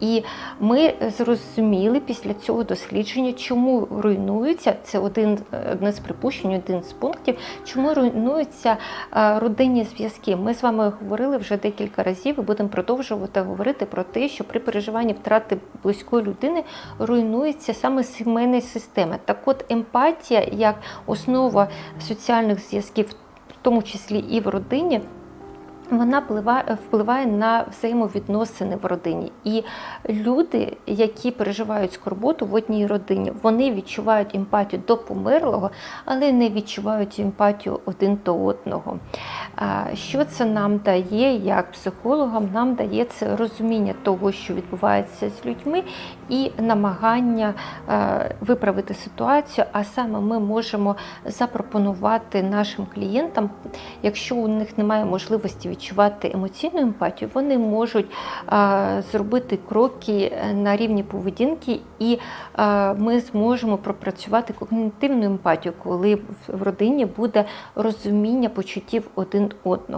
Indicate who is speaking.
Speaker 1: І ми зрозуміли після цього дослідження, чому руйнуються це один одне з припущень, один з пунктів, чому руйнуються е, родинні зв'язки. Ми з вами говорили вже декілька разів і будемо продовжувати говорити про те, що при переживанні втрати близької людини руйнується саме сімейна система. Так, от емпатія як основа соціальних зв'язків, в тому числі і в родині. Вона впливає, на взаємовідносини в родині. І люди, які переживають скорботу в одній родині, вони відчувають емпатію до померлого, але не відчувають емпатію один до одного. Що це нам дає як психологам? Нам дає це розуміння того, що відбувається з людьми, і намагання е, виправити ситуацію. А саме ми можемо запропонувати нашим клієнтам, якщо у них немає можливості емоційну емпатію, вони можуть е, зробити кроки на рівні поведінки, і е, ми зможемо пропрацювати когнітивну емпатію, коли в родині буде розуміння почуттів один одного.